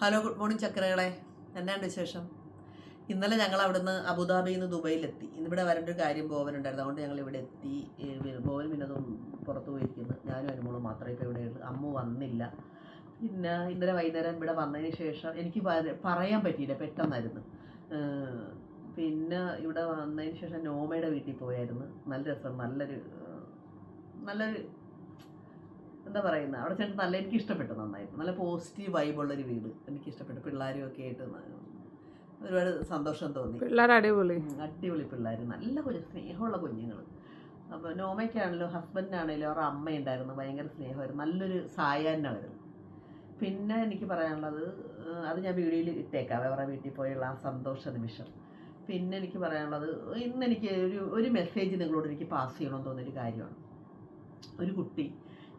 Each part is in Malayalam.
ഹലോ ഗുഡ് മോർണിംഗ് ചക്രകളെ എന്നാണ്ട് വിശേഷം? ഇന്നലെ ഞങ്ങൾ അവിടുന്ന് അബുദാബിയിൽ നിന്ന് ദുബൈയിലെത്തി. ഇന്നിവിടെ വരേണ്ട ഒരു കാര്യം പോകാനുണ്ടായിരുന്നു അതുകൊണ്ട് ഞങ്ങൾ ഇവിടെ എത്തി. ബോവൻ അതും പുറത്ത് പോയിരിക്കുന്നു. ഞാനും അനുമോളും മാത്രമേ ഇപ്പോൾ ഇവിടെ ഉള്ളൂ. അമ്മ വന്നില്ല. പിന്നെ ഇന്നലെ വൈകുന്നേരം ഇവിടെ വന്നതിന് ശേഷം എനിക്ക് പറയാൻ പറ്റിയില്ല. പെട്ടെന്നായിരുന്നു. പിന്നെ ഇവിടെ വന്നതിന് ശേഷം നോമയുടെ വീട്ടിൽ പോയായിരുന്നു. നല്ല രസം. നല്ലൊരു നല്ലൊരു എന്താ പറയുന്നത് അവിടെ ചെന്നിട്ട് നല്ല എനിക്ക് ഇഷ്ടപ്പെട്ടു നന്നായിട്ട്. നല്ല പോസിറ്റീവ് വൈബ് വൈബുള്ളൊരു വീട് എനിക്ക് ഇഷ്ടപ്പെട്ടു പിള്ളേരും ഒക്കെ ആയിട്ട് ഒരുപാട് സന്തോഷം തോന്നി. പിള്ളേർ അടിപൊളി. അടിപൊളി പിള്ളേർ നല്ല കുഞ്ഞു സ്നേഹമുള്ള കുഞ്ഞുങ്ങൾ അപ്പോൾ നോമയ്ക്കാണെങ്കിലും ഹസ്ബൻഡിനാണെങ്കിലും അവരുടെ അമ്മയുണ്ടായിരുന്നു. ഭയങ്കര സ്നേഹമായിരുന്നു. നല്ലൊരു സായാഹ്നമായിരുന്നു. പിന്നെ എനിക്ക് പറയാനുള്ളത് അത് ഞാൻ വീഡിയോയിൽ ഇട്ടേക്കാം. അവരുടെ വീട്ടിൽ പോയുള്ള ആ സന്തോഷ നിമിഷം. പിന്നെ എനിക്ക് പറയാനുള്ളത് ഇന്ന് എനിക്ക് ഒരു ഒരു മെസ്സേജ് നിങ്ങളോട് എനിക്ക് പാസ് ചെയ്യണമെന്ന് തോന്നിയൊരു കാര്യമാണ്. ഒരു കുട്ടി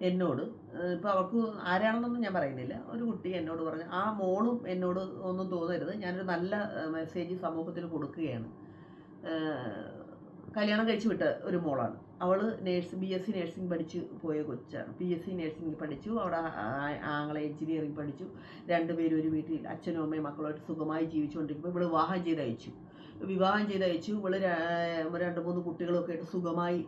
എന്നോട് ഇപ്പോൾ അവർക്ക് ആരാണെന്നൊന്നും ഞാൻ പറയുന്നില്ല. ഒരു കുട്ടി എന്നോട് പറഞ്ഞു ആ മോളും എന്നോട് ഒന്നും തോന്നരുത്. ഞാനൊരു നല്ല മെസ്സേജ് സമൂഹത്തിൽ കൊടുക്കുകയാണ്. കല്യാണം കഴിച്ചു വിട്ട ഒരു മോളാണ്. അവൾ nurse B S C nursing പഠിച്ച് പോയ കൊച്ചാണ്. പി എസ് സി നേഴ്സിംഗ് പഠിച്ചു. അവിടെ ആങ്ങളെ എഞ്ചിനീയറിംഗ് പഠിച്ചു. രണ്ടുപേരും ഒരു വീട്ടിൽ അച്ഛനും അമ്മയും മക്കളുമായിട്ട് സുഖമായി ജീവിച്ചുകൊണ്ടിരിക്കുമ്പോൾ ഇവൾ വിവാഹം ചെയ്ത് അയച്ചു വിവാഹം ചെയ്ത് അയച്ചു ഇവൾ രണ്ട് മൂന്ന് കുട്ടികളൊക്കെ ആയിട്ട് സുഖമായി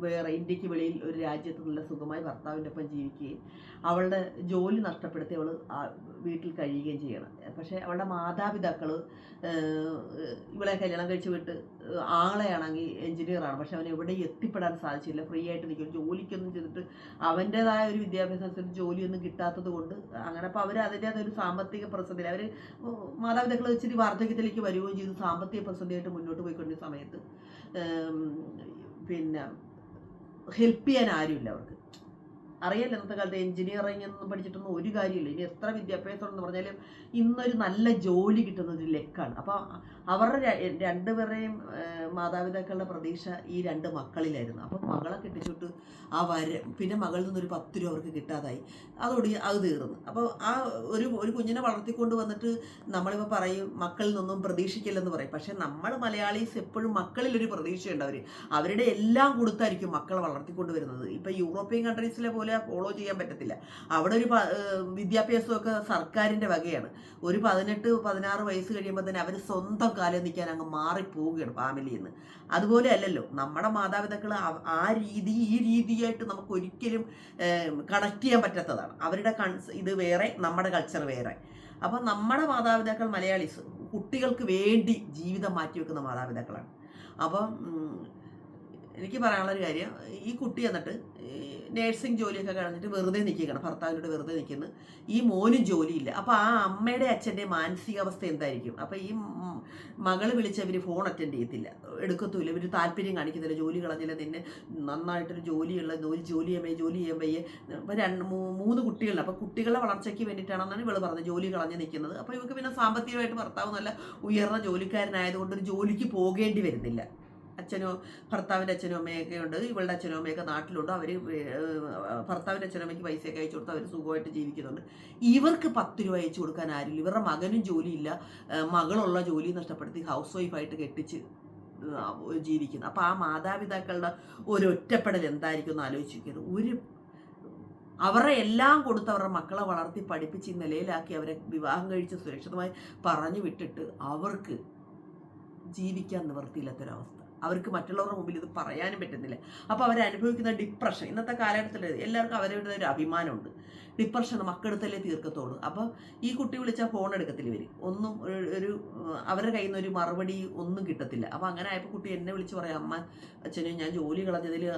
വേറെ ഇന്ത്യയ്ക്ക് വെളിയിൽ ഒരു രാജ്യത്ത് നല്ല സുഖമായി ഭർത്താവിന്റെ ഒപ്പം ജീവിക്കുകയും അവളുടെ ജോലി നഷ്ടപ്പെടുത്തി അവൾ വീട്ടിൽ കഴിയുകയും ചെയ്യണം. പക്ഷേ അവളുടെ മാതാപിതാക്കൾ ഇവളെ കല്യാണം കഴിച്ച് വിട്ട് ആളെയാണെങ്കിൽ എഞ്ചിനീയറാണ് പക്ഷെ അവൻ എവിടെ എത്തിപ്പെടാൻ സാധിച്ചില്ല. ഫ്രീ ആയിട്ട് നിൽക്കും. ജോലിക്കൊന്നും ചെയ്തിട്ട് അവന്റേതായ ഒരു വിദ്യാഭ്യാസത്തിന് ജോലിയൊന്നും കിട്ടാത്തത് കൊണ്ട് അങ്ങനെ അപ്പോൾ അവർ അതിന്റേതായ ഒരു സാമ്പത്തിക പ്രസന്ധി അവർ മാതാപിതാക്കൾ ഇച്ചിരി വാർദ്ധക്യത്തിലേക്ക് വരികയും ചെയ്തു. സാമ്പത്തിക പ്രതിസന്ധിയായിട്ട് മുന്നോട്ട് പോയിക്കൊണ്ടിരുന്ന സമയത്ത്. പിന്നെ ഹെൽപ്പ് ചെയ്യാൻ ആരുമില്ല അവർക്ക്. അറിയാലോ ഇന്നത്തെ കാലത്ത് എഞ്ചിനീയറിംഗ് ഒന്നും പഠിച്ചിട്ടൊന്നും ഒരു കാര്യമില്ല. ഇനി എത്ര വിദ്യാഭ്യാസം എന്ന് പറഞ്ഞാലും ഇന്നൊരു നല്ല ജോലി കിട്ടുന്നത് ലക്കാണ്. അപ്പോൾ അവരുടെ രണ്ടുപേരെയും മാതാപിതാക്കളുടെ പ്രതീക്ഷ ഈ രണ്ട് മക്കളിലായിരുന്നു. അപ്പം മകളെ കെട്ടിച്ചിട്ട് ആ വര പിന്നെ മകളിൽ നിന്നൊരു പത്ത് രൂപ അവർക്ക് കിട്ടാതായി. അതോടി അത് തീർന്നു. അപ്പോൾ ആ ഒരു ഒരു കുഞ്ഞിനെ വളർത്തിക്കൊണ്ട് വന്നിട്ട് നമ്മളിപ്പോൾ പറയും മക്കളിൽ നിന്നൊന്നും പ്രതീക്ഷിക്കില്ലെന്ന് പറയും. പക്ഷേ നമ്മൾ മലയാളീസ് എപ്പോഴും മക്കളിലൊരു പ്രതീക്ഷയുണ്ട് അവർ അവരുടെ എല്ലാം കൊടുത്തായിരിക്കും മക്കളെ വളർത്തിക്കൊണ്ട് വരുന്നത്. ഇപ്പോൾ യൂറോപ്യൻ കൺട്രീസിലെ പോലെ ഫോളോ ചെയ്യാൻ പറ്റത്തില്ല. അവിടെ ഒരു വിദ്യാഭ്യാസമൊക്കെ സർക്കാരിന്റെ വകയാണ്. ഒരു പതിനെട്ട് പതിനാറ് വയസ്സ് കഴിയുമ്പോൾ തന്നെ അവർ സ്വന്തം കാലം നിൽക്കാൻ അങ്ങ് മാറിപ്പോവുകയാണ് ഫാമിലിയിൽ നിന്ന് അതുപോലെ അല്ലല്ലോ നമ്മുടെ മാതാപിതാക്കൾ ആ- രീതി ഈ രീതിയായിട്ട് നമുക്ക് ഒരിക്കലും കണക്ട് ചെയ്യാൻ പറ്റാത്തതാണ്. അവരുടെ കൺസ് ഇത് വേറെ നമ്മുടെ കൾച്ചർ വേറെ. അപ്പോൾ നമ്മുടെ മാതാപിതാക്കൾ മലയാളീസ് കുട്ടികൾക്ക് വേണ്ടി ജീവിതം മാറ്റിവെക്കുന്ന മാതാപിതാക്കളാണ്. അപ്പം എനിക്ക് പറയാനുള്ളൊരു കാര്യം ഈ കുട്ടി എന്നിട്ട് നേഴ്സിംഗ് ജോലിയൊക്കെ കഴിഞ്ഞിട്ട് വെറുതെ നിൽക്കുകയാണ് ഭർത്താവിനോട് വെറുതെ നിൽക്കുന്നു. ഈ മോനും ജോലിയില്ല. അപ്പോൾ ആ അമ്മയുടെ അച്ഛന്റെ മാനസികാവസ്ഥ എന്തായിരിക്കും? അപ്പോൾ ഈ മകൾ വിളിച്ച് വിളിച്ചവർ ഫോൺ അറ്റൻഡ് ചെയ്യത്തില്ല. എടുക്കത്തുമില്ല. ഇവർ താല്പര്യം കാണിക്കുന്നില്ല. ജോലി കളഞ്ഞില്ല. നിന്നെ നന്നായിട്ടൊരു ജോലിയുള്ള ഒരു ജോലി ചെയ്യാൻ വയ്യ ജോലി ചെയ്യാൻ വയ്യ അപ്പോൾ രണ്ട് മൂന്ന് കുട്ടികളുണ്ട്. അപ്പോൾ കുട്ടികളുടെ വളർച്ചയ്ക്ക് വേണ്ടിയിട്ടാണെന്നാണ് ഇവൾ പറഞ്ഞത്. ജോലി കളഞ്ഞ് നിൽക്കുന്നത്. അപ്പോൾ ഇവർക്ക് പിന്നെ സാമ്പത്തികമായിട്ട് ഭർത്താവ് നല്ല ഉയർന്ന ജോലിക്കാരനായതുകൊണ്ട് ഒരു ജോലിക്ക് പോകേണ്ടി വരുന്നില്ല. അച്ഛനോ ഭർത്താവിന്റെ അച്ഛനും അമ്മയൊക്കെ ഉണ്ട്. ഇവളുടെ അച്ഛനും അമ്മയൊക്കെ നാട്ടിലുണ്ട്. അവർ ഭർത്താവിന്റെ അച്ഛനും അമ്മയ്ക്ക് പൈസയൊക്കെ അയച്ചു കൊടുത്ത് അവർ സുഖമായിട്ട് ജീവിക്കുന്നുണ്ട്. ഇവർക്ക് പത്ത് രൂപ അയച്ചു കൊടുക്കാൻ ആരില്ല. ഇവരുടെ മകനും ജോലിയില്ല. മകളുള്ള ജോലി നഷ്ടപ്പെടുത്തി ഹൗസ് വൈഫായിട്ട് കെട്ടിച്ച് ജീവിക്കുന്നു. അപ്പോൾ ആ മാതാപിതാക്കളുടെ ഒരു ഒറ്റപ്പെടൽ എന്തായിരിക്കും എന്ന് ആലോചിക്കുന്നത് ഒരു അവരെ എല്ലാം കൊടുത്ത് അവരുടെ മക്കളെ വളർത്തി പഠിപ്പിച്ച് നിലയിലാക്കി അവരെ വിവാഹം കഴിച്ച് സുരക്ഷിതമായി പറഞ്ഞു വിട്ടിട്ട് അവർക്ക് ജീവിക്കാൻ നിവർത്തിയില്ലാത്തൊരവസ്ഥ അവർക്ക് മറ്റുള്ളവരുടെ മുമ്പിൽ ഇത് പറയാനും പറ്റുന്നില്ല. അപ്പോൾ അനുഭവിക്കുന്ന ഡിപ്രഷൻ ഇന്നത്തെ കാലഘട്ടത്തിൽ എല്ലാവർക്കും അവരുടെ ഒരു അഭിമാനമുണ്ട്. ഡിപ്രഷൻ മക്കളെടുത്തല്ലേ തീർക്കത്തുള്ളൂ. അപ്പോൾ ഈ കുട്ടി വിളിച്ചാൽ ഫോൺ എടുക്കത്തില്ല വരും ഒന്നും ഒരു- അവരുടെ കയ്യിൽ നിന്ന് ഒരു മറുപടി ഒന്നും കിട്ടത്തില്ല. അപ്പോൾ അങ്ങനെ ആയപ്പോൾ കുട്ടി എന്നെ വിളിച്ച് പറയാം അമ്മ അച്ഛനും ഞാൻ ജോലി കളഞ്ഞതിൽ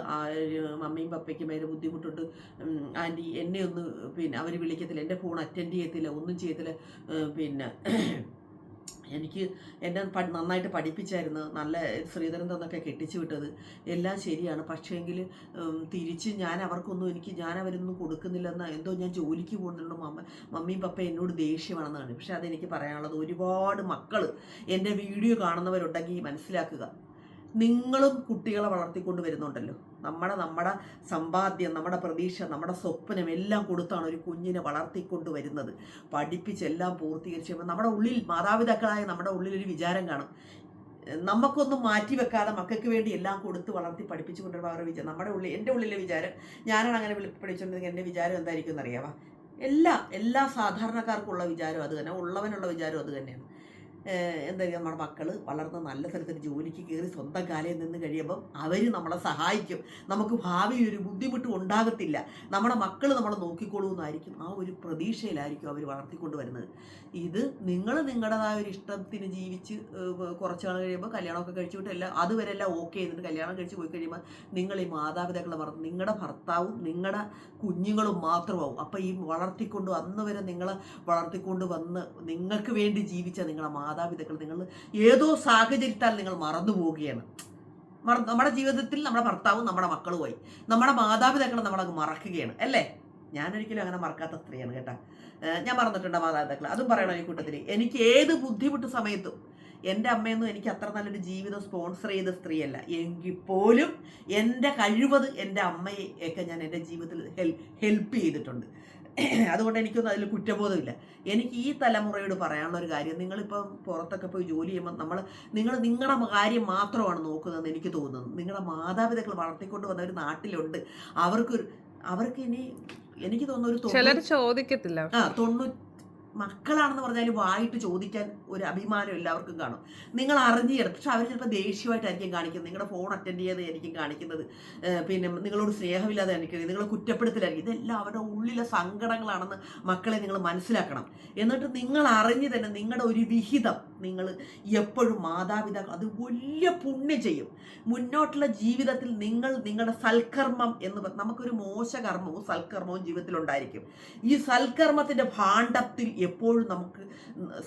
മമ്മിയും പപ്പയ്ക്കും ഭയങ്കര ബുദ്ധിമുട്ടുണ്ട്. ആന്റി എന്നെ ഒന്ന് പിന്നെ അവർ വിളിക്കത്തില്ല. എന്റെ ഫോൺ അറ്റൻഡ് ചെയ്യത്തില്ല ഒന്നും ചെയ്യത്തില്ല. പിന്നെ എനിക്ക് എന്നെ നന്നായിട്ട് പഠിപ്പിച്ചായിരുന്നു. നല്ല ശ്രീധരൻ തന്നൊക്കെ കെട്ടിച്ചു വിട്ടത്. എല്ലാം ശരിയാണ്. പക്ഷേങ്കിൽ തിരിച്ച് ഞാൻ അവർക്കൊന്നും എനിക്ക് ഞാൻ അവരൊന്നും കൊടുക്കുന്നില്ലെന്ന് എന്തോ ഞാൻ ജോലിക്ക് പോകുന്നുള്ളൂ മമ്മ മമ്മിയും പപ്പ എന്നോട് ദേഷ്യമാണെന്നാണ്. പക്ഷെ അതെനിക്ക് പറയാനുള്ളത്. ഒരുപാട് മക്കൾ എന്റെ വീഡിയോ കാണുന്നവരുണ്ടെങ്കിൽ മനസ്സിലാക്കുക. നിങ്ങളും കുട്ടികളെ വളർത്തിക്കൊണ്ട് വരുന്നുണ്ടല്ലോ. നമ്മുടെ നമ്മുടെ സമ്പാദ്യം നമ്മുടെ പ്രതീക്ഷ നമ്മുടെ സ്വപ്നം എല്ലാം കൊടുത്താണ് ഒരു കുഞ്ഞിനെ വളർത്തിക്കൊണ്ട് വരുന്നത്. പഠിപ്പിച്ചെല്ലാം പൂർത്തീകരിച്ച് നമ്മുടെ ഉള്ളിൽ മാതാപിതാക്കളായ നമ്മുടെ ഉള്ളിൽ ഒരു വിചാരം കാണും. നമുക്കൊന്നും മാറ്റി വെക്കാതെ മക്കൾക്ക് വേണ്ടി എല്ലാം കൊടുത്ത് വളർത്തി പഠിപ്പിച്ചു കൊണ്ടുവരുമ്പോൾ അവരുടെ വിചാരം നമ്മുടെ ഉള്ളിൽ എന്റെ ഉള്ളിലെ വിചാരം ഞാനാണ് അങ്ങനെ പഠിച്ചിട്ടുണ്ടെങ്കിൽ എന്റെ വിചാരം എന്തായിരിക്കും എന്നറിയാവാ? എല്ലാ എല്ലാ സാധാരണക്കാർക്കുള്ള വിചാരം അത് തന്നെ ഉള്ളവനുള്ള വിചാരം അത് തന്നെയാണ്. ഏഹ് എന്താ പറയുക നമ്മുടെ മക്കൾ വളർന്ന് നല്ല സ്ഥലത്തൊരു ജോലിക്ക് കയറി സ്വന്തം കാലയിൽ നിന്ന് കഴിയുമ്പം അവർ നമ്മളെ സഹായിക്കും. നമുക്ക് ഭാവിയിൽ ഒരു ബുദ്ധിമുട്ടും ഉണ്ടാകത്തില്ല. നമ്മുടെ മക്കൾ നമ്മളെ നോക്കിക്കോളൂ എന്നായിരിക്കും ആ ഒരു പ്രതീക്ഷയിലായിരിക്കും അവർ വളർത്തിക്കൊണ്ട് വരുന്നത് ഇത് നിങ്ങൾ നിങ്ങളുടേതായ ഒരു ഇഷ്ടത്തിന് ജീവിച്ച് കുറച്ച് നാൾ കഴിയുമ്പോൾ കല്യാണമൊക്കെ കഴിച്ചുവിട്ട് അതുവരെ എല്ലാം ഓക്കെ ചെയ്തിട്ട് കല്യാണം കഴിച്ച് പോയി കഴിയുമ്പോൾ നിങ്ങൾ ഈ മാതാപിതാക്കളെ വളർത്തും നിങ്ങളുടെ ഭർത്താവും നിങ്ങളുടെ കുഞ്ഞുങ്ങളും മാത്രമാവും. അപ്പോൾ ഈ വളർത്തിക്കൊണ്ട് അന്ന് വരെ നിങ്ങളെ വളർത്തിക്കൊണ്ട് വന്ന് നിങ്ങൾക്ക് വേണ്ടി ജീവിച്ച നിങ്ങളുടെ മാതാപിതാക്കൾ നിങ്ങൾ ഏതോ സാഹചര്യത്താൽ നിങ്ങൾ മറന്നു പോവുകയാണ്. മറ നമ്മുടെ ജീവിതത്തിൽ നമ്മുടെ ഭർത്താവും നമ്മുടെ മക്കളുമായി നമ്മുടെ മാതാപിതാക്കളെ നമ്മളങ്ങ് മറക്കുകയാണ്. അല്ലേ? ഞാനൊരിക്കലും അങ്ങനെ മറക്കാത്ത സ്ത്രീയാണ് കേട്ടാ. ഞാൻ മറന്നിട്ടുണ്ട് മാതാപിതാക്കളെ? അതും പറയണം ഈ കൂട്ടത്തിൽ. എനിക്ക് ഏത് ബുദ്ധിമുട്ട് സമയത്തും എന്റെ അമ്മയൊന്നും എനിക്ക് അത്ര നല്ലൊരു ജീവിതം സ്പോൺസർ ചെയ്ത സ്ത്രീയല്ല. എങ്കിൽ പോലും എന്റെ കഴിവത് എന്റെ അമ്മയെ ഒക്കെ ഞാൻ എന്റെ ജീവിതത്തിൽ ഹെൽ ഹെൽപ്പ് ചെയ്തിട്ടുണ്ട്. അതുകൊണ്ട് എനിക്കൊന്നും അതിൽ കുറ്റബോധമില്ല. എനിക്ക് ഈ തലമുറയോട് പറയാനുള്ള ഒരു കാര്യം നിങ്ങളിപ്പം പുറത്തൊക്കെ പോയി ജോലി ചെയ്യുമ്പോൾ നമ്മൾ നിങ്ങൾ നിങ്ങളുടെ കാര്യം മാത്രമാണ് നോക്കുന്നതെന്ന് എനിക്ക് തോന്നുന്നത് നിങ്ങളുടെ മാതാപിതാക്കൾ വളർത്തിക്കൊണ്ട് വന്ന ഒരു നാട്ടിലുണ്ട്. അവർക്ക് അവർക്ക് ഇനി എനിക്ക് തോന്നുന്നു ഒരു ചിലർ ചോദിക്കത്തില്ല. ആ തൊണ്ണൂറ്റി മക്കളാണെന്ന് പറഞ്ഞാൽ വായിട്ട് ചോദിക്കാൻ ഒരു അഭിമാനം എല്ലാവർക്കും കാണും. നിങ്ങൾ അറിഞ്ഞിടത്ത് പക്ഷെ അവർ ചിലപ്പോൾ ദേഷ്യമായിട്ടായിരിക്കും കാണിക്കുന്നത്. നിങ്ങളുടെ ഫോൺ അറ്റൻഡ് ചെയ്യാതായിരിക്കും കാണിക്കുന്നത്. പിന്നെ നിങ്ങളോട് സ്നേഹമില്ലാതെ കാണിക്കുന്നത്. നിങ്ങളെ കുറ്റപ്പെടുത്തലായിരിക്കും. ഇതെല്ലാം അവരുടെ ഉള്ളിലെ സങ്കടങ്ങളാണെന്ന് മക്കളെ നിങ്ങൾ മനസ്സിലാക്കണം. എന്നിട്ട് നിങ്ങൾ അറിഞ്ഞ് തന്നെ നിങ്ങളുടെ ഒരു വിഹിതം നിങ്ങൾ എപ്പോഴും മാതാപിതാക്കൾ അത് വലിയ പുണ്യം ചെയ്യും. മുന്നോട്ടുള്ള ജീവിതത്തിൽ നിങ്ങൾ നിങ്ങളുടെ സൽക്കർമ്മം എന്ന് നമുക്കൊരു മോശകർമ്മവും സൽക്കർമ്മവും ജീവിതത്തിലുണ്ടായിരിക്കും. ഈ സൽക്കർമ്മത്തിന്റെ ഭാണ്ഡത്തിൽ എപ്പോഴും നമുക്ക്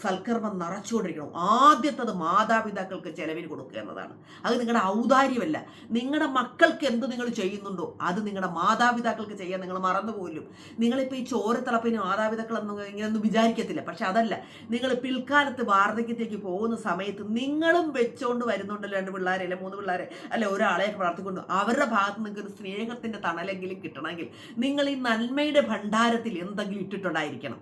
സൽക്കർമ്മം നിറച്ചുകൊണ്ടിരിക്കണം. ആദ്യത്തത് മാതാപിതാക്കൾക്ക് ചെലവിന് കൊടുക്കുക എന്നതാണ്. അത് നിങ്ങളുടെ ഔദാര്യമല്ല. നിങ്ങളുടെ മക്കൾക്ക് എന്ത് നിങ്ങൾ ചെയ്യുന്നുണ്ടോ അത് നിങ്ങളുടെ മാതാപിതാക്കൾക്ക് ചെയ്യാൻ നിങ്ങൾ മറന്നുപോലും നിങ്ങളിപ്പോൾ ഈ ചോരത്തിളപ്പിന് മാതാപിതാക്കളൊന്നും ഇങ്ങനെയൊന്നും വിചാരിക്കത്തില്ല. പക്ഷെ അതല്ല നിങ്ങൾ പിൽക്കാലത്ത് വാർദ്ധക്യത്തേക്ക് പോകുന്ന സമയത്ത് നിങ്ങളും വെച്ചോണ്ട് വരുന്നുണ്ടല്ലോ രണ്ട് പിള്ളേരെ അല്ലെ മൂന്ന് പിള്ളേരെ അല്ലെ ഒരാളെ പ്രാർത്ഥിക്കൊണ്ട് അവരുടെ ഭാഗത്ത് നിങ്ങൾക്ക് ഒരു സ്നേഹത്തിന്റെ തണലെങ്കിലും കിട്ടണമെങ്കിൽ നിങ്ങൾ ഈ നന്മയുടെ ഭണ്ഡാരത്തിൽ എന്തെങ്കിലും ഇട്ടിട്ടുണ്ടായിരിക്കണം.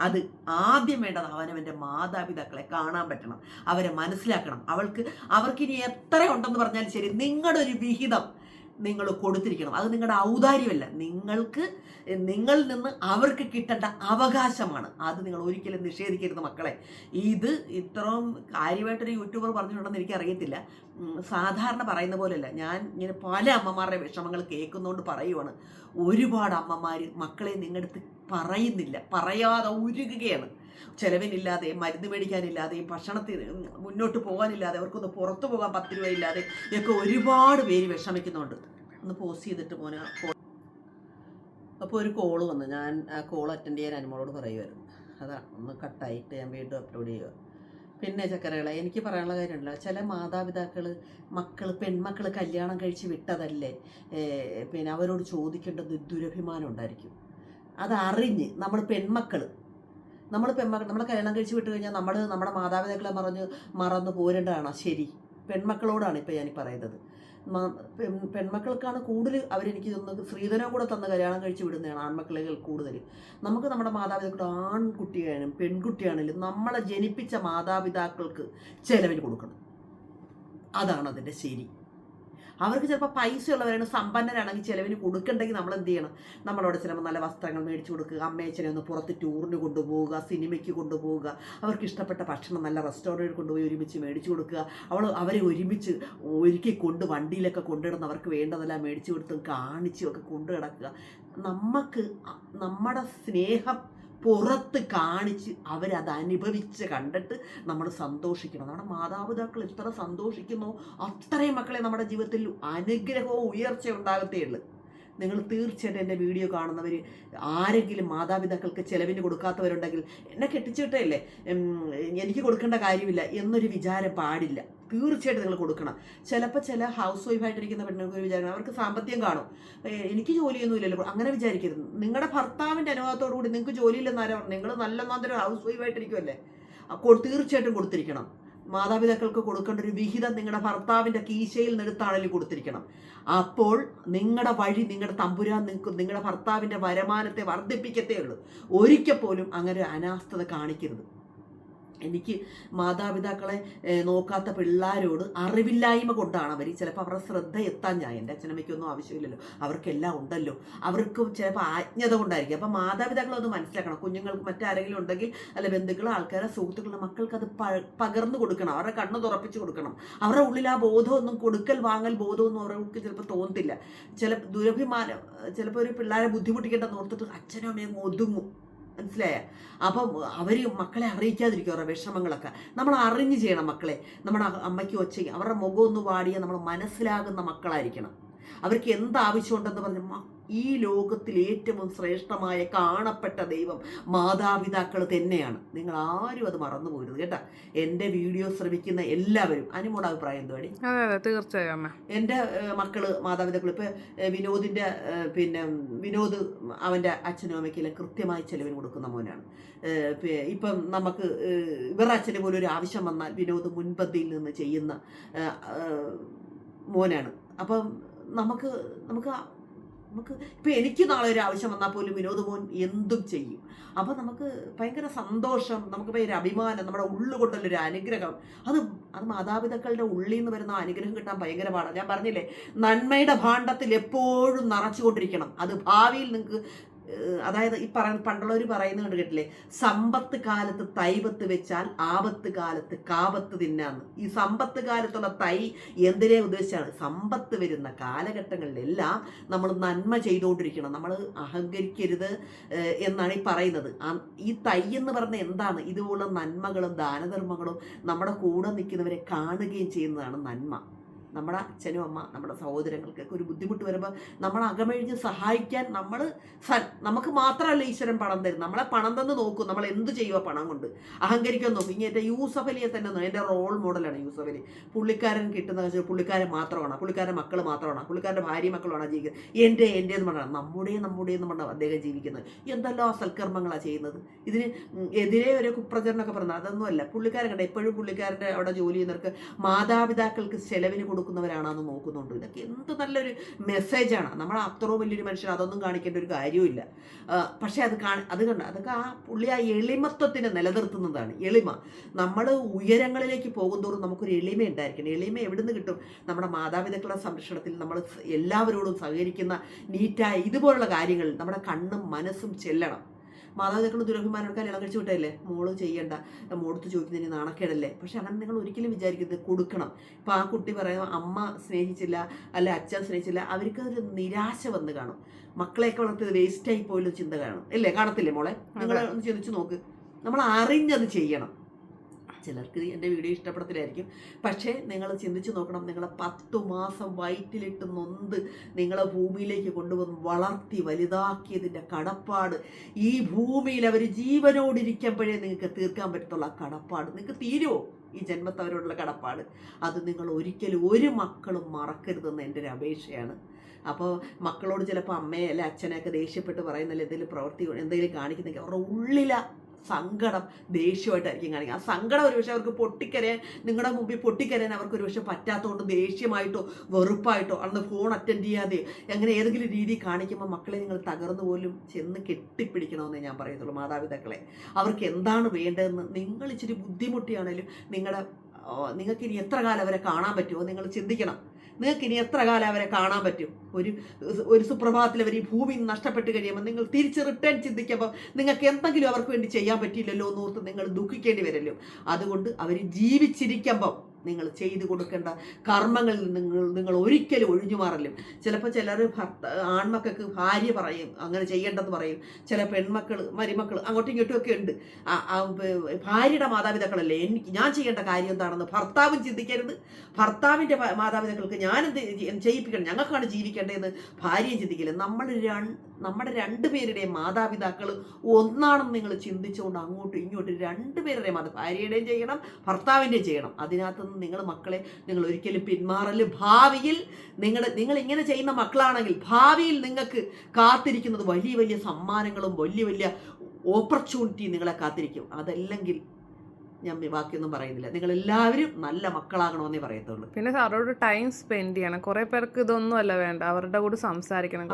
അത് ആദ്യം വേണ്ടത് അവനവന്റെ മാതാപിതാക്കളെ കാണാൻ പറ്റണം. അവരെ മനസ്സിലാക്കണം. അവൾക്ക് അവർക്കിനി എത്ര ഉണ്ടെന്ന് പറഞ്ഞാലും ശരി നിങ്ങളുടെ ഒരു വിഹിതം നിങ്ങൾ കൊടുത്തിരിക്കണം. അത് നിങ്ങളുടെ ഔദാര്യമല്ല. നിങ്ങൾക്ക് നിങ്ങളിൽ നിന്ന് അവർക്ക് കിട്ടേണ്ട അവകാശമാണ്. അത് നിങ്ങൾ ഒരിക്കലും നിഷേധിക്കരുത് മക്കളെ. ഇത് ഇത്രയും കാര്യമായിട്ടൊരു യൂട്യൂബർ പറഞ്ഞിട്ടുണ്ടെന്ന് എനിക്ക് അറിയത്തില്ല സാധാരണ പറയുന്ന പോലെയല്ല. ഞാൻ ഇങ്ങനെ പല അമ്മമാരുടെ വിഷമങ്ങൾ കേൾക്കുന്നതുകൊണ്ട് പറയുവാണ്. ഒരുപാട് അമ്മമാർ മക്കളെ നിങ്ങളുടെ അടുത്ത് പറയുന്നില്ല. പറയാതെ ഉരുകുകയാണ്. ചെലവിനില്ലാതെ മരുന്ന് മേടിക്കാനില്ലാതെയും ഭക്ഷണത്തിന് മുന്നോട്ട് പോകാനില്ലാതെ അവർക്കൊന്ന് പുറത്തു പോകാൻ പത്ത് രൂപ ഇല്ലാതെ ഒക്കെ ഒരുപാട് പേര് വിഷമിക്കുന്നുണ്ട്. ഒന്ന് പോസ് ചെയ്തിട്ട് പോന അപ്പോൾ ഒരു കോൾ വന്നു. ഞാൻ ആ കോൾ അറ്റൻഡ് ചെയ്യാൻ അനുമോളോട് പറയുമായിരുന്നു അതാ ഒന്ന് കട്ടായിട്ട് ഞാൻ വീണ്ടും അപ്ലോഡ് ചെയ്യുക പിന്നെ ചക്കരകളെ എനിക്ക് പറയാനുള്ള കാര്യമുണ്ടല്ലോ. ചില മാതാപിതാക്കൾ മക്കൾ പെൺമക്കൾ കല്യാണം കഴിച്ച് വിട്ടതല്ലേ? പിന്നെ അവരോട് ചോദിക്കേണ്ടത് ദുരഭിമാനം ഉണ്ടായിരിക്കും. അതറിഞ്ഞ് നമ്മൾ പെൺമക്കൾ നമ്മൾ പെൺമക്കൾ നമ്മൾ കല്യാണം കഴിച്ച് വിട്ട് കഴിഞ്ഞാൽ നമ്മൾ നമ്മുടെ മാതാപിതാക്കളെ പറഞ്ഞ് മറന്നു പോരേണ്ടതാണോ ശരി. പെൺമക്കളോടാണ് ഇപ്പം ഞാൻ പറയുന്നത്. പെൺമക്കൾക്കാണ് കൂടുതൽ അവരെനിക്ക് തോന്നുന്നത് സ്ത്രീധനം കൂടെ തന്ന് കല്യാണം കഴിച്ച് വിടുന്നതാണ് ആൺമക്കളെ കൂടുതൽ നമുക്ക് നമ്മുടെ മാതാപിതാക്കൾ ആൺകുട്ടിയാണെങ്കിലും പെൺകുട്ടിയാണെങ്കിലും നമ്മളെ ജനിപ്പിച്ച മാതാപിതാക്കൾക്ക് ചെലവിന് കൊടുക്കണം. അതാണ് അതിന്റെ ശരി. അവർക്ക് ചിലപ്പോൾ പൈസ ഉള്ളവരാണ് സമ്പന്നരാണെങ്കിൽ ചിലവിന് കൊടുക്കണ്ടെങ്കിൽ നമ്മൾ എന്ത് ചെയ്യണം നമ്മളവിടെ ചിലപ്പോൾ നല്ല വസ്ത്രങ്ങൾ മേടിച്ചു കൊടുക്കുക അമ്മയച്ചനെ ഒന്ന് പുറത്ത് ടൂറിന് കൊണ്ടുപോവുക സിനിമയ്ക്ക് കൊണ്ടുപോവുക അവർക്ക് ഇഷ്ടപ്പെട്ട ഭക്ഷണം നല്ല റെസ്റ്റോറന്റിൽ കൊണ്ടുപോയി ഒരുമിച്ച് മേടിച്ചു കൊടുക്കുക അവൾ അവരെ ഒരുമിച്ച് ഒരുക്കി കൊണ്ട് വണ്ടിയിലൊക്കെ കൊണ്ടിടുന്ന അവർക്ക് വേണ്ടതെല്ലാം മേടിച്ചു കൊടുത്തും കാണിച്ചും ഒക്കെ കൊണ്ടു കിടക്കുക നമുക്ക് നമ്മുടെ സ്നേഹം പുറത്ത് കാണിച്ച് അവരത് അനുഭവിച്ച് കണ്ടിട്ട് നമ്മൾ സന്തോഷിക്കണം. നമ്മുടെ മാതാപിതാക്കൾ എത്ര സന്തോഷിക്കുന്നു. അത്രയും മക്കളെ നമ്മുടെ ജീവിതത്തിൽ അനുഗ്രഹവും ഉയർച്ച ഉണ്ടാകത്തേ ഉള്ളൂ. നിങ്ങൾ തീർച്ചയായിട്ടും എന്റെ വീഡിയോ കാണുന്നവർ ആരെങ്കിലും മാതാപിതാക്കൾക്ക് ചിലവിന് കൊടുക്കാത്തവരുണ്ടെങ്കിൽ എന്നെ കെട്ടിച്ചിട്ടല്ലേ എനിക്ക് കൊടുക്കേണ്ട കാര്യമില്ല എന്നൊരു വിചാരം പാടില്ല. തീർച്ചയായിട്ടും നിങ്ങൾ കൊടുക്കണം. ചിലപ്പോൾ ചില ഹൗസ് വൈഫായിട്ടിരിക്കുന്ന പെണ്ണുങ്ങൾക്ക് ഒരു വിചാരം അവർക്ക് സാമ്പത്തികം കാണും. എനിക്ക് ജോലിയൊന്നും ഇല്ലല്ലോ അങ്ങനെ വിചാരിക്കരുത്. നിങ്ങളുടെ ഭർത്താവിന്റെ അനുഭവത്തോടു കൂടി നിങ്ങൾക്ക് ജോലിയില്ലെന്ന് ആരാ പറഞ്ഞു നിങ്ങൾ നല്ല മാത്രം ഹൗസ് വൈഫ് വൈഫായിട്ടിരിക്കുമല്ലേ അപ്പോൾ തീർച്ചയായിട്ടും കൊടുത്തിരിക്കണം. മാതാപിതാക്കൾക്ക് കൊടുക്കേണ്ട ഒരു വിഹിതം നിങ്ങളുടെ ഭർത്താവിന്റെ കീശയിൽ നിന്നെടുത്താണെങ്കിലും കൊടുത്തിരിക്കണം. അപ്പോൾ നിങ്ങളുടെ വഴി നിങ്ങളുടെ തമ്പുരാൻ നിങ്ങൾക്ക് നിങ്ങളുടെ ഭർത്താവിന്റെ വരുമാനത്തെ വർദ്ധിപ്പിക്കത്തേ ഉള്ളൂ. ഒരിക്കൽ പോലും അങ്ങനെ അനാസ്ഥത കാണിക്കരുത്. എനിക്ക് മാതാപിതാക്കളെ നോക്കാത്ത പിള്ളേരോട് അറിവില്ലായ്മ കൊണ്ടാണ് അവർ ചിലപ്പോൾ അവരുടെ ശ്രദ്ധ എത്താൻ ഞാൻ എന്റെ അച്ഛനമ്മയ്ക്കൊന്നും ആവശ്യമില്ലല്ലോ. അവർക്കെല്ലാം ഉണ്ടല്ലോ. അവർക്ക് ചിലപ്പോൾ ആജ്ഞത കൊണ്ടായിരിക്കും. അപ്പം മാതാപിതാക്കൾ അത് മനസ്സിലാക്കണം. കുഞ്ഞുങ്ങൾക്ക് മറ്റാരെങ്കിലും ഉണ്ടെങ്കിൽ അല്ല ബന്ധുക്കളോ ആൾക്കാരെ സുഹൃത്തുക്കളുടെ മക്കൾക്ക് അത് പകർന്നു കൊടുക്കണം. അവരുടെ കണ്ണ് തുറപ്പിച്ച് കൊടുക്കണം. അവരുടെ ഉള്ളിൽ ആ ബോധമൊന്നും കൊടുക്കൽ വാങ്ങൽ ബോധമൊന്നും അവർക്ക് ചിലപ്പോൾ തോന്നത്തില്ല. ചില ദുരഭിമാനം ചിലപ്പോൾ ഒരു പിള്ളേരെ ബുദ്ധിമുട്ടിക്കേണ്ടെന്ന് ഓർത്തിട്ട് അച്ഛനും അമ്മയും ഒതുങ്ങും. മനസ്സിലായ? അപ്പം അവർ മക്കളെ അറിയിക്കാതിരിക്കും അവരുടെ വിഷമങ്ങളൊക്കെ. നമ്മൾ അറിഞ്ഞ് ചെയ്യണം മക്കളെ. നമ്മുടെ അമ്മയ്ക്ക് ഒച്ചയ്ക്ക് അവരുടെ മുഖം ഒന്ന് വാടിയാൽ നമ്മൾ മനസ്സിലാകുന്ന മക്കളായിരിക്കണം. അവർക്ക് എന്താവശ്യമുണ്ടെന്ന് പറഞ്ഞ് ഈ ലോകത്തിൽ ഏറ്റവും ശ്രേഷ്ഠമായ കാണപ്പെട്ട ദൈവം മാതാപിതാക്കൾ തന്നെയാണ്. നിങ്ങൾ ആരും അത് മറന്നു പോരുത് കേട്ടോ. എന്റെ വീഡിയോ ശ്രമിക്കുന്ന എല്ലാവരും അനുമോട് അഭിപ്രായം എന്തുവാടി? തീർച്ചയായും എന്റെ മക്കൾ മാതാപിതാക്കൾ ഇപ്പൊ വിനോദിന്റെ പിന്നെ വിനോദ് അവന്റെ അച്ഛനും അമ്മയ്ക്കെല്ലാം കൃത്യമായി ചെലവിന് കൊടുക്കുന്ന മോനാണ്. ഇപ്പം നമുക്ക് ഇവരുടെ അച്ഛന് പോലും ഒരു ആവശ്യം വന്നാൽ വിനോദ് മുൻപന്തിയിൽ നിന്ന് ചെയ്യുന്ന മോനാണ്. അപ്പം നമുക്ക് നമുക്ക് നമുക്ക് ഇപ്പം എനിക്ക് നാളെ ഒരു ആവശ്യം വന്നാൽ പോലും വിനോദമോൻ എന്തും ചെയ്യും. അപ്പോൾ നമുക്ക് ഭയങ്കര സന്തോഷം നമുക്ക് ഭയങ്കര അഭിമാനം നമ്മുടെ ഉള്ളുകൊണ്ടുള്ളൊരു അനുഗ്രഹം. അത് അത് മാതാപിതാക്കളുടെ ഉള്ളിൽ നിന്ന് വരുന്ന അനുഗ്രഹം കിട്ടാൻ ഭയങ്കര പാടാണ് ഞാൻ പറഞ്ഞില്ലേ നന്മയുടെ ഭാണ്ഡത്തിൽ എപ്പോഴും നിറച്ചുകൊണ്ടിരിക്കണം. അത് ഭാവിയിൽ നിങ്ങൾക്ക് അതായത് ഈ പറയുന്ന പണ്ടുള്ളവർ പറയുന്നത് കണ്ട് കേട്ടില്ലേ? സമ്പത്ത് കാലത്ത് തൈവത്ത് വെച്ചാൽ ആപത്ത് കാലത്ത് കാപത്ത് തിന്നാന്ന്. ഈ സമ്പത്ത് കാലത്തുള്ള തൈ എന്തിനെ ഉദ്ദേശിച്ചാണ്? സമ്പത്ത് വരുന്ന കാലഘട്ടങ്ങളിലെല്ലാം നമ്മൾ നന്മ ചെയ്തുകൊണ്ടിരിക്കണം. നമ്മൾ അഹങ്കരിക്കരുത് എന്നാണ് ഈ പറയുന്നത്. ഈ തൈ എന്ന് പറഞ്ഞ എന്താണ്? ഇതുപോലുള്ള നന്മകളും ദാനധർമ്മങ്ങളും നമ്മുടെ കൂടെ നിൽക്കുന്നവരെ കാണുകയും ചെയ്യുന്നതാണ് നന്മ. നമ്മുടെ അച്ഛനും അമ്മ നമ്മുടെ സഹോദരങ്ങൾക്കൊക്കെ ഒരു ബുദ്ധിമുട്ട് വരുമ്പോൾ നമ്മൾ അകമഴിഞ്ഞ് സഹായിക്കാൻ നമ്മൾ നമുക്ക് മാത്രമല്ല ഈശ്വരൻ പണം തരും നമ്മളെ പണം തന്ന് നോക്കും. നമ്മൾ എന്ത് ചെയ്യുക പണം കൊണ്ട്? അഹങ്കരിക്കാൻ നോക്കും. ഇനി എന്റെ യൂസഫ് അലിയെ തന്നെ എന്റെ റോൾ മോഡലാണ് യൂസഫലി. പുള്ളിക്കാരൻ കിട്ടുന്ന വെച്ചാൽ പുള്ളിക്കാരൻ മാത്രമാണ്? പുള്ളിക്കാരൻ മക്കൾ മാത്രമാണ്? പുള്ളിക്കാരന്റെ ഭാര്യ മക്കളാണ് ജീവിക്കുന്നത്? എന്റെ എന്റെ എന്ന് പറഞ്ഞാൽ നമ്മുടെ നമ്മുടെ എന്ന് പറഞ്ഞാൽ അദ്ദേഹം ജീവിക്കുന്നത്. എന്തെല്ലാം സൽക്കർമ്മങ്ങളാണ് ചെയ്യുന്നത്. ഇതിന് എതിരെ ഒരു കുപ്രചരണമൊക്കെ പറഞ്ഞത് അതൊന്നുമല്ല. പുള്ളിക്കാരൻ കണ്ട? എപ്പോഴും പുള്ളിക്കാരന്റെ അവിടെ ജോലി ചെയ്യുന്നവർക്ക് മാതാപിതാക്കൾക്ക് ചെലവിന് കൊടുക്കുന്നവരാണെന്ന് നോക്കുന്നുണ്ട്. ഇതൊക്കെ എന്ത് നല്ലൊരു മെസ്സേജാണ് നമ്മൾ അത്രയും വലിയൊരു മനുഷ്യൻ അതൊന്നും കാണിക്കേണ്ട ഒരു കാര്യമില്ല പക്ഷേ അത് കാണി അത് കണ്ട? അതൊക്കെ ആ പുള്ളി ആ എളിമത്വത്തിനെ നിലനിർത്തുന്നതാണ്. എളിമ. നമ്മൾ ഉയരങ്ങളിലേക്ക് പോകുന്തോറും നമുക്കൊരു എളിമ ഉണ്ടായിരിക്കണം. എളിമ എവിടുന്ന് കിട്ടും? നമ്മുടെ മാതാപിതാക്കളുടെ സംരക്ഷണത്തിൽ നമ്മൾ എല്ലാവരോടും സഹകരിക്കുന്ന നീറ്റായ ഇതുപോലുള്ള കാര്യങ്ങൾ നമ്മുടെ കണ്ണും മനസ്സും ചെല്ലണം. മാതാപിതാക്കൾ ദുരഭിമാനമെടുക്കാൻ ഇളം കഴിച്ചു വിട്ടല്ലേ മോൾ ചെയ്യണ്ട. മോളത്ത് ചോദിക്കുന്നതിന് നാണക്കേടല്ലേ? പക്ഷെ അങ്ങനെ നിങ്ങൾ ഒരിക്കലും വിചാരിക്കരുത്. കൊടുക്കണം. ഇപ്പം ആ കുട്ടി പറയുന്ന അമ്മ സ്നേഹിച്ചില്ല അല്ല അച്ഛൻ സ്നേഹിച്ചില്ല അവർക്ക് ഒരു നിരാശ വന്ന് കാണും. മക്കളെയൊക്കെ വളർത്തിയത് വേസ്റ്റായി പോലും ചിന്ത കാണും. അല്ലേ കാണത്തില്ലേ മോളെ? നിങ്ങൾ ഒന്ന് ചിന്തിച്ചു നോക്ക്. നമ്മൾ അറിഞ്ഞത് ചെയ്യണം. ചിലർക്ക് എന്റെ വീഡിയോ ഇഷ്ടപ്പെടത്തില്ലായിരിക്കും. പക്ഷേ നിങ്ങൾ ചിന്തിച്ചു നോക്കണം നിങ്ങളെ പത്തു മാസം വയറ്റിലിട്ട് നൊന്ത് നിങ്ങളെ ഭൂമിയിലേക്ക് കൊണ്ടുവന്ന് വളർത്തി വലുതാക്കിയതിന്റെ കടപ്പാട്. ഈ ഭൂമിയിൽ അവർ ജീവനോടിരിക്കുമ്പോഴേ നിങ്ങൾക്ക് തീർക്കാൻ പറ്റത്തുള്ള കടപ്പാട്. നിങ്ങൾക്ക് തീരുമോ ഈ ജന്മത്തവരോടുള്ള കടപ്പാട്. അത് നിങ്ങൾ ഒരിക്കലും ഒരു മക്കളും മറക്കരുതെന്ന് എന്റെ ഒരു അപേക്ഷയാണ്. അപ്പോൾ മക്കളോട് ചിലപ്പോൾ അമ്മയെ അല്ലെ അച്ഛനെയൊക്കെ ദേഷ്യപ്പെട്ട് പറയുന്നില്ല എന്തെങ്കിലും പ്രവൃത്തി എന്തെങ്കിലും കാണിക്കുന്നെങ്കിൽ അവരുടെ ഉള്ളില സങ്കടം ദേഷ്യമായിട്ടായിരിക്കും കാണിക്കുക. ആ സങ്കടം ഒരുപക്ഷെ അവർക്ക് പൊട്ടിക്കരയാൻ നിങ്ങളുടെ മുമ്പിൽ പൊട്ടിക്കരയാൻ അവർക്ക് ഒരുപക്ഷെ പറ്റാത്തതുകൊണ്ട് ദേഷ്യമായിട്ടോ വെറുപ്പായിട്ടോ അന്ന് ഫോൺ അറ്റൻഡ് ചെയ്യാതെ അങ്ങനെ ഏതെങ്കിലും രീതി കാണിക്കുമ്പോൾ മക്കളെ നിങ്ങൾ തകർന്നു പോലും ചെന്ന് കെട്ടിപ്പിടിക്കണമെന്നേ ഞാൻ പറയത്തുള്ളൂ മാതാപിതാക്കളെ. അവർക്ക് എന്താണ് വേണ്ടതെന്ന് നിങ്ങൾ ഇച്ചിരി ബുദ്ധിമുട്ടിയാണേലും നിങ്ങളുടെ നിങ്ങൾക്ക് ഇനി എത്ര കാലം അവരെ കാണാൻ പറ്റുമോ നിങ്ങൾ ചിന്തിക്കണം. നിങ്ങൾക്ക് ഇനി എത്ര കാലം അവരെ കാണാൻ പറ്റും? ഒരു ഒരു സുപ്രഭാതത്തിൽ അവർ ഈ ഭൂമി നഷ്ടപ്പെട്ട് കഴിയുമ്പോൾ നിങ്ങൾ തിരിച്ച് റിട്ടേൺ ചിന്തിക്കുമ്പോൾ നിങ്ങൾക്ക് എന്തെങ്കിലും അവർക്ക് വേണ്ടി ചെയ്യാൻ പറ്റിയില്ലല്ലോ എന്ന് ഓർത്ത് നിങ്ങൾ ദുഃഖിക്കേണ്ടി വരല്ലോ. അതുകൊണ്ട് അവർ ജീവിച്ചിരിക്കുമ്പം നിങ്ങൾ ചെയ്തു കൊടുക്കേണ്ട കർമ്മങ്ങളിൽ നിങ്ങൾ നിങ്ങൾ ഒരിക്കലും ഒഴിഞ്ഞു മാറലും ചിലപ്പോൾ ചിലർ ഭർത്ത ആൺമക്കൾക്ക് ഭാര്യ പറയും അങ്ങനെ ചെയ്യേണ്ടെന്ന് പറയും. ചില പെൺമക്കൾ മരുമക്കൾ അങ്ങോട്ടും ഇങ്ങോട്ടും ഒക്കെ ഉണ്ട്. ഭാര്യയുടെ മാതാപിതാക്കളല്ലേ? എനിക്ക് ഞാൻ ചെയ്യേണ്ട കാര്യം എന്താണെന്ന് ഭർത്താവും ചിന്തിക്കരുത്. ഭർത്താവിന്റെ മാതാപിതാക്കൾക്ക് ഞാൻ എന്ത് ചെയ്യ- ചെയ്യിപ്പിക്കണം? ഞങ്ങൾക്കാണ് ജീവിക്കേണ്ടതെന്ന് ഭാര്യയും ചിന്തിക്കില്ല. നമ്മൾ രണ്ട് നമ്മുടെ രണ്ടുപേരുടെയും മാതാപിതാക്കൾ ഒന്നാണെന്ന് നിങ്ങൾ ചിന്തിച്ചുകൊണ്ട് അങ്ങോട്ടും ഇങ്ങോട്ടും രണ്ടുപേരുടെയും അത് ഭാര്യയുടെയും ചെയ്യണം ഭർത്താവിന്റെയും ചെയ്യണം. അതിനകത്തുനിന്ന് നിങ്ങൾ മക്കളെ നിങ്ങൾ ഒരിക്കലും പിന്മാറൽ. ഭാവിയിൽ നിങ്ങൾ നിങ്ങൾ ഇങ്ങനെ ചെയ്യുന്ന മക്കളാണെങ്കിൽ ഭാവിയിൽ നിങ്ങൾക്ക് കാത്തിരിക്കുന്നത് വലിയ വലിയ സമ്മാനങ്ങളും വലിയ വലിയ ഓപ്പർച്യൂണിറ്റി നിങ്ങളെ കാത്തിരിക്കും. അതല്ലെങ്കിൽ ഞാൻ ബാക്കിയൊന്നും പറയുന്നില്ല. നിങ്ങൾ എല്ലാവരും നല്ല മക്കളാകണമെന്നേ പറയത്തുള്ളൂ. പിന്നെ സാറോട് ടൈം സ്പെൻഡ് ചെയ്യണം. കുറെ പേർക്ക് ഇതൊന്നും അല്ല വേണ്ട. അവരുടെ കൂടെ സംസാരിക്കണം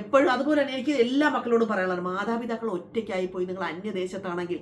എപ്പോഴും അതുപോലെ തന്നെ എനിക്ക് എല്ലാ മക്കളോടും പറയാനുള്ളത് മാതാപിതാക്കൾ ഒറ്റയ്ക്കായി പോയി നിങ്ങൾ അന്യദേശത്താണെങ്കിൽ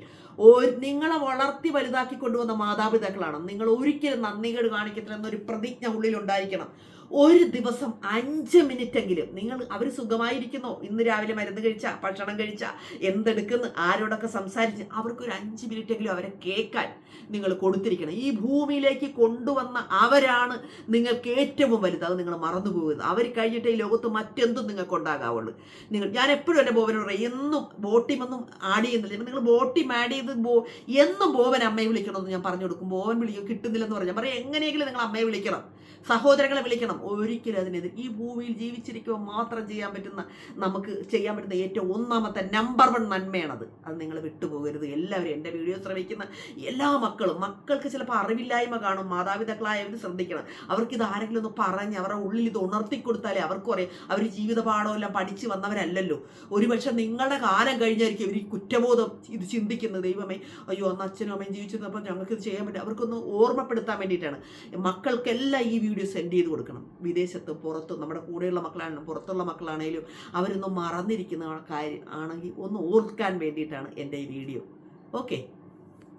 നിങ്ങളെ വളർത്തി വലുതാക്കി കൊണ്ടുവന്ന മാതാപിതാക്കളാണ്. നിങ്ങൾ ഒരിക്കലും നന്ദികേട് കാണിക്കത്തില്ല എന്നൊരു പ്രതിജ്ഞ ഉള്ളിൽ ഉണ്ടായിരിക്കണം ഒരു ദിവസം അഞ്ച് മിനിറ്റെങ്കിലും. നിങ്ങൾ അവർ സുഖമായിരിക്കുന്നു? ഇന്ന് രാവിലെ മരുന്ന് കഴിച്ച ഭക്ഷണം കഴിച്ച എന്തെടുക്കുന്നു ആരോടൊക്കെ സംസാരിച്ച് അവർക്കൊരു അഞ്ച് മിനിറ്റെങ്കിലും അവരെ കേൾക്കാൻ നിങ്ങൾ കൊടുത്തിരിക്കണം. ഈ ഭൂമിയിലേക്ക് കൊണ്ടുവന്ന അവരാണ് നിങ്ങൾക്ക് ഏറ്റവും വലുത്. അത് നിങ്ങൾ മറന്നു പോകുന്നത് അവർ കഴിഞ്ഞിട്ട് ഈ ലോകത്ത് മറ്റെന്തും നിങ്ങൾക്ക് ഉണ്ടാകാവുള്ളൂ. നിങ്ങൾ ഞാൻ എപ്പോഴും എന്റെ ബോബനോട് എന്നും ബോട്ടിമൊന്നും ആഡ് ചെയ്യുന്നില്ല. നിങ്ങൾ ബോട്ടിം ആഡ് ചെയ്ത് ബോ എന്നും ബോബൻ അമ്മയെ വിളിക്കണമെന്ന് ഞാൻ പറഞ്ഞു കൊടുക്കും. ബോബൻ വിളിക്കും കിട്ടുന്നില്ലെന്ന് പറഞ്ഞു. ഞാൻ പറയും എങ്ങനെയെങ്കിലും നിങ്ങൾ അമ്മയെ വിളിക്കണം. സഹോദരങ്ങളെ വിളിക്കണം. ഒരിക്കലും അതിനെതിരെ ഈ ഭൂമിയിൽ ജീവിച്ചിരിക്കുമ്പോൾ മാത്രം ചെയ്യാൻ പറ്റുന്ന നമുക്ക് ചെയ്യാൻ പറ്റുന്ന ഏറ്റവും ഒന്നാമത്തെ നമ്പർ വൺ നന്മയാണത്. അത് നിങ്ങൾ വിട്ടുപോകരുത്. എല്ലാവരും എന്റെ വീഡിയോ ശ്രമിക്കുന്ന എല്ലാ മക്കളും മക്കൾക്ക് ചിലപ്പോൾ അറിവില്ലായ്മ കാണും. മാതാപിതാക്കളായവർ ശ്രദ്ധിക്കണം. അവർക്കിത് ആരെങ്കിലും ഒന്ന് പറഞ്ഞ് അവരുടെ ഉള്ളിൽ ഇത് ഉണർത്തി കൊടുത്താലേ അവർക്ക് പറയും അവർ ജീവിത പാഠമെല്ലാം പഠിച്ച് വന്നവരല്ലല്ലോ. ഒരുപക്ഷെ നിങ്ങളുടെ കാലം കഴിഞ്ഞായിരിക്കും ഇവർ ഈ കുറ്റബോധം ഇത് ചിന്തിക്കുന്നത്. ദൈവമേ അയ്യോ അന്ന് അച്ഛനും അമ്മയും ജീവിച്ചിരുന്നപ്പോൾ ഞങ്ങൾക്ക് ഇത് ചെയ്യാൻ പറ്റും അവർക്കൊന്ന് ഓർമ്മപ്പെടുത്താൻ വേണ്ടിയിട്ടാണ്. മക്കൾക്കെല്ലാം ഈ വീഡിയോ സെൻഡ് ചെയ്ത് കൊടുക്കണം. വിദേശത്ത് പുറത്ത് നമ്മുടെ കൂടെയുള്ള മക്കളാണെങ്കിലും പുറത്തുള്ള മക്കളാണെങ്കിലും അവരൊന്നും മറന്നിരിക്കുന്ന കാര്യം ആണെങ്കിൽ ഒന്ന് ഓർക്കാൻ വേണ്ടിയിട്ടാണ് എന്റെ ഈ വീഡിയോ. ഓക്കെ?